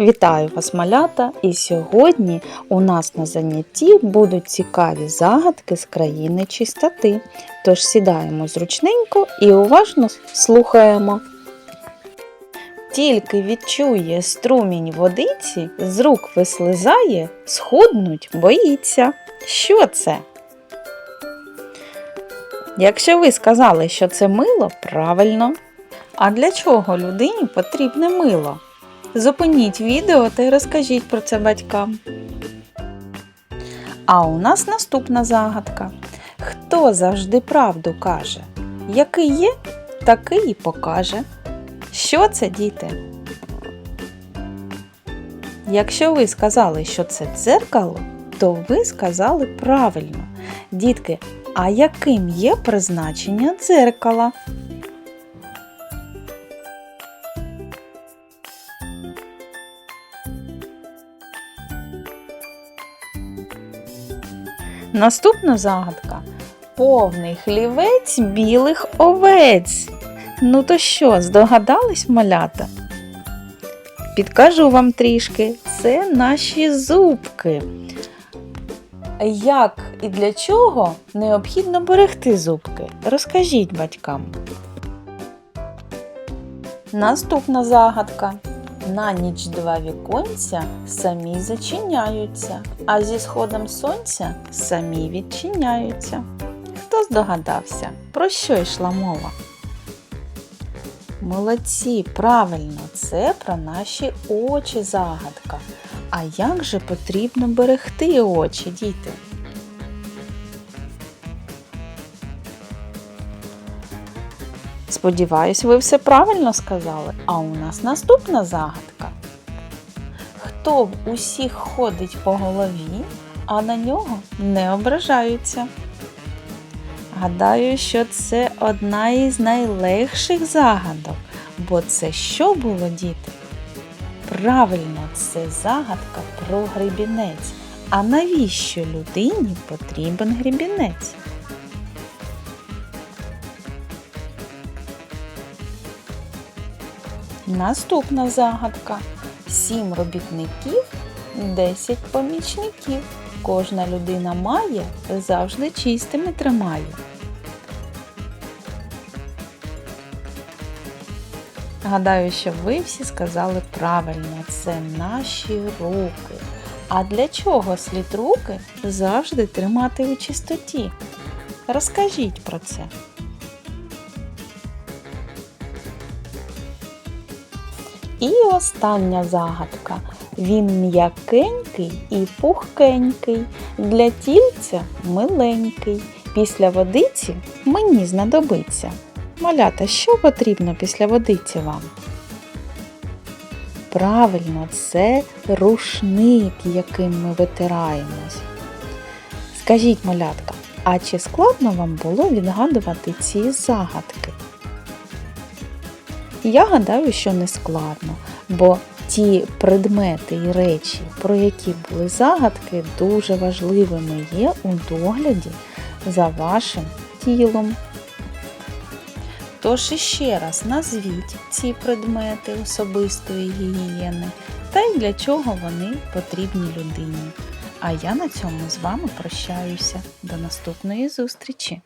Вітаю вас, малята! І сьогодні у нас на занятті будуть цікаві загадки з країни чистоти. Тож сідаємо зручненько і уважно слухаємо. Тільки відчує струмінь водиці, з рук вислизає, схуднуть боїться. Що це? Якщо ви сказали, що це мило, правильно. А для чого людині потрібне мило? Зупиніть відео та й розкажіть про це батькам. А у нас наступна загадка. Хто завжди правду каже? Який є, такий і покаже. Що це, діти? Якщо ви сказали, що це дзеркало, то ви сказали правильно. Дітки, а яким є призначення дзеркала? Наступна загадка. Повний хлівець білих овець. Ну то що, здогадались малята? Підкажу вам трішки, це наші зубки. Як і для чого необхідно берегти зубки? Розкажіть батькам. Наступна загадка. На ніч два віконця самі зачиняються, а зі сходом сонця самі відчиняються. Хто здогадався, про що йшла мова? Молодці, правильно, це про наші очі загадка. А як же потрібно берегти очі, діти? Сподіваюсь, ви все правильно сказали. А у нас наступна загадка. Хто в усіх ходить по голові, а на нього не ображаються? Гадаю, що це одна із найлегших загадок, бо це що було, діти? Правильно, це загадка про гребінець. А навіщо людині потрібен гребінець? Наступна загадка. Сім робітників, десять помічників. Кожна людина має, завжди чистими тримає. Гадаю, що ви всі сказали правильно, це наші руки. А для чого слід руки завжди тримати у чистоті? Розкажіть про це. І остання загадка. Він м'якенький і пухкенький, для тільця миленький. Після водиці мені знадобиться. Малята, що потрібно після водиці вам? Правильно, це рушник, яким ми витираємось. Скажіть, малятка, а чи складно вам було відгадувати ці загадки? Я гадаю, що не складно, бо ті предмети і речі, про які були загадки, дуже важливими є у догляді за вашим тілом. Тож іще раз назвіть ці предмети особистої гігієни та й для чого вони потрібні людині. А я на цьому з вами прощаюся. До наступної зустрічі!